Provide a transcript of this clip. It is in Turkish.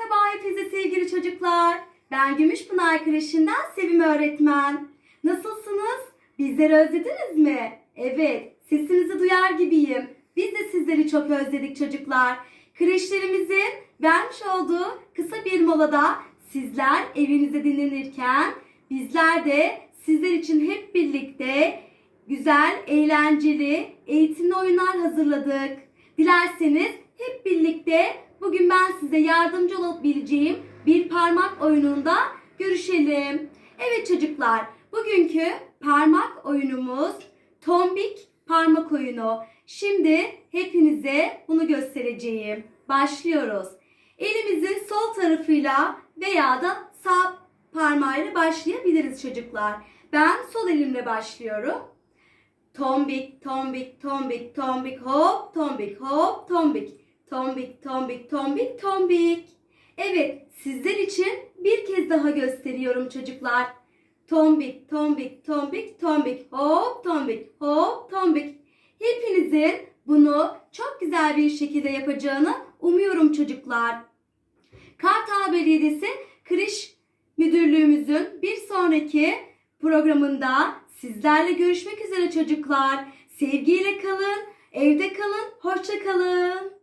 Merhaba hepinize sevgili çocuklar. Ben Gümüşpınar Kreşi'nden Sevim öğretmen. Nasılsınız? Bizleri özlediniz mi? Evet, sesinizi duyar gibiyim. Biz de sizleri çok özledik çocuklar. Kreşlerimizin vermiş olduğu kısa bir molada sizler evinizde dinlenirken bizler de sizler için hep birlikte güzel, eğlenceli, eğitimli oyunlar hazırladık. Dilerseniz hep birlikte bugün ben size yardımcı olabileceğim bir parmak oyununda görüşelim. Evet çocuklar, bugünkü parmak oyunumuz tombik parmak oyunu. Şimdi hepinize bunu göstereceğim. Başlıyoruz. Elimizin sol tarafıyla veya da sağ parmağıyla başlayabiliriz çocuklar. Ben sol elimle başlıyorum. Tombik, tombik, tombik, tombik, hop, tombik, hop, tombik. Tombik, tombik, tombik, tombik. Evet, sizler için bir kez daha gösteriyorum çocuklar. Tombik, tombik, tombik, tombik, hop, tombik, hop, tombik. Hepinizin bunu çok güzel bir şekilde yapacağını umuyorum çocuklar. Kartal Belediyesi Kriş Müdürlüğümüzün bir sonraki programında sizlerle görüşmek üzere çocuklar. Sevgiyle kalın, evde kalın, hoşça kalın.